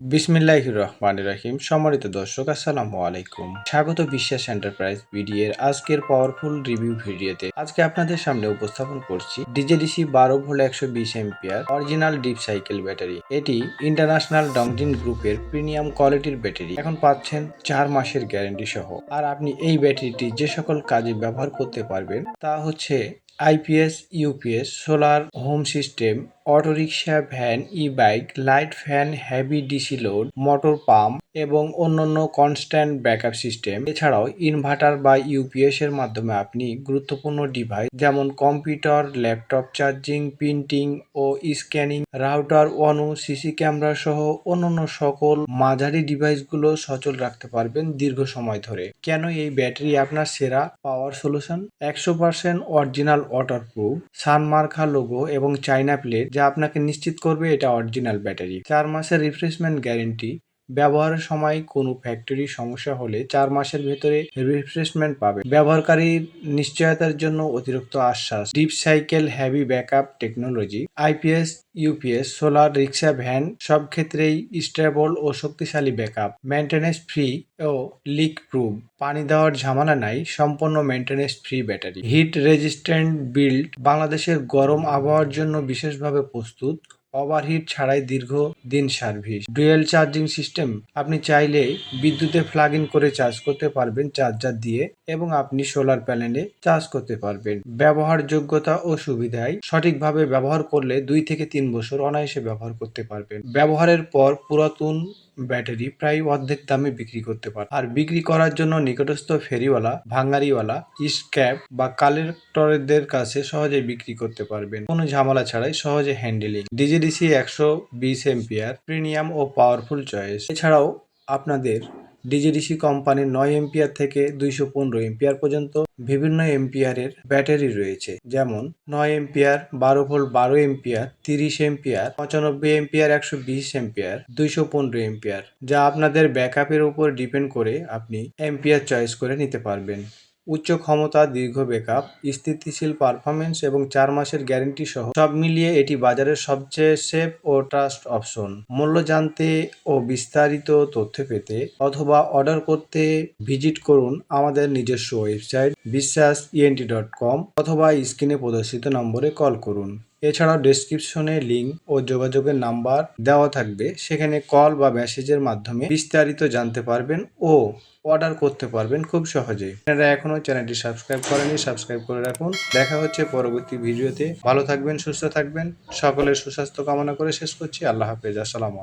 বিসমিল্লাহ রহমান রাহিম। সম্মানিত দর্শক, আসসালামু আলাইকুম। স্বাগত বিশ্বাস এন্টারপ্রাইজ বিডি এর আজকের পাওয়ারফুল রিভিউ ভিডিওতে। আজকে আপনাদের সামনে উপস্থাপন করছি ডিজেডিসি বারো ভোল্ট একশো বিশ ampere original deep cycle battery. এটি ইন্টারন্যাশনাল ডংজিন গ্রুপের প্রিমিয়াম কোয়ালিটির ব্যাটারি। এখন পাচ্ছেন চার মাসের গ্যারান্টি সহ। আর আপনি এই ব্যাটারিটি যে সকল কাজে ব্যবহার করতে পারবেন, তা হচ্ছে IPS UPS solar home system autorickshaw van e bike light fan heavy DC load, motor pump এবং অন্যান্য কনস্ট্যান্ট ব্যাকআপ সিস্টেম এছাড়াও ইনভার্টার বা ইউপিএস এর মাধ্যমে আপনি গুরুত্বপূর্ণ ডিভাইস যেমন কম্পিউটার ল্যাপটপ চার্জিং প্রিন্টিং ও স্ক্যানিং রাউটার ওয়ানু সিসি ক্যামেরা সহ অন্যান্য সকল মাঝারি ডিভাইসগুলো সচল রাখতে পারবেন দীর্ঘ সময় ধরে। কেন এই ব্যাটারি আপনার সেরা পাওয়ার সলিউশন একশো পার্সেন্ট অরিজিনাল ওয়াটার প্রুফ সানমার্কা লোগো এবং চাইনা প্লেট যা আপনাকে নিশ্চিত করবে এটা অরিজিনাল ব্যাটারি। চার মাসের রিফ্রেশমেন্ট গ্যারেন্টি ব্যবহারের সময় কোনো ফ্যাক্টরি সমস্যা হলে চার মাসের ভেতরে রিফ্রেশমেন্ট পাবে। ব্যবহারকারীর নিশ্চয়তার জন্য অতিরিক্ত আশ্বাস। Deep cycle heavy backup technology IPS UPS solar rickshaw van সব ক্ষেত্রেই স্টেবল ও শক্তিশালী ব্যাকআপ মেনটেন্যান্স ফ্রি ও লিক প্রুফ পানি দেওয়ার ঝামেলা নাই, সম্পূর্ণ maintenance free battery heat resistant build বাংলাদেশের গরম আবহাওয়ার জন্য বিশেষভাবে প্রস্তুত। ওভারহিট ছাড়াই দীর্ঘ দিন সার্ভিস। ডুয়েল চার্জিং সিস্টেম, আপনি চাইলে বিদ্যুতে প্লাগ ইন করে চার্জ করতে পারবেন চার্জার দিয়ে এবং আপনি সোলার প্যানেলে চার্জ করতে পারবেন। ব্যবহার যোগ্যতা ও সুবিধায় সঠিকভাবে ব্যবহার করলে দুই থেকে তিন বছর অনায়াসে ব্যবহার করতে পারবেন। ব্যবহারের পর পুরাতন ব্যাটারি প্রায় অর্ধেক দামে বিক্রি করতে পারে। আর বিক্রি করার জন্য নিকটস্থ ফেরিওয়ালা, ভাঙ্গারিওয়ালা স্ক্যাপ বা কালেক্টরদের কাছে সহজে বিক্রি করতে পারবেন। কোনো ঝামেলা ছাড়াই সহজে হ্যান্ডেলিং ডিজিডিসি একশো বিশ এম্পিয়ার প্রিমিয়াম ও পাওয়ারফুল চয়েস এছাড়াও আপনাদের ডিজিডিসি কোম্পানির নয় এম্পিয়ার থেকে দুইশো পনেরো এম্পিয়ার পর্যন্ত বিভিন্ন এম্পিয়ারের ব্যাটারি রয়েছে। যেমন, নয় এম্পিয়ার বারো ভোল্ট, বারো এম্পিয়ার তিরিশ এম্পিয়ার পঁচানব্বই এম্পিয়ার একশো বিশ এম্পিয়ার দুইশো পনেরো এম্পিয়ার যা আপনাদের ব্যাকআপের উপর ডিপেন্ড করে আপনি এম্পিয়ার চয়েস করে নিতে পারবেন। উচ্চ ক্ষমতা দীর্ঘ বেকআপ স্থিতিশীল পারফরমেন্স এবং চার মাসের গ্যারেন্টি সহ সব মিলিয়ে এটি বাজারের সবচেয়ে সেফ ও ট্রাস্ট অপশন। মূল্য জানতে ও বিস্তারিত তথ্য পেতে অথবা অর্ডার করতে ভিজিট করুন আমাদের নিজস্ব ওয়েবসাইট বিশ্বাস ইএনটি ডট কম অথবা স্ক্রিনে প্রদর্শিত নম্বরে কল করুন। এছাড়াও ডেসক্রিপশনে লিঙ্ক ও যোগাযোগের নাম্বার দেওয়া থাকবে। সেখানে কল বা মেসেজের মাধ্যমে বিস্তারিত জানতে পারবেন ও অর্ডার করতে পারবেন খুব সহজেই আপনারা এখনও চ্যানেলটি সাবস্ক্রাইব করেনি সাবস্ক্রাইব করে রাখুন। দেখা হচ্ছে পরবর্তী ভিডিওতে। ভালো থাকবেন, সুস্থ থাকবেন। সকলের সুস্বাস্থ্য কামনা করে শেষ করছি। আল্লাহ হাফেজ। আসসালামু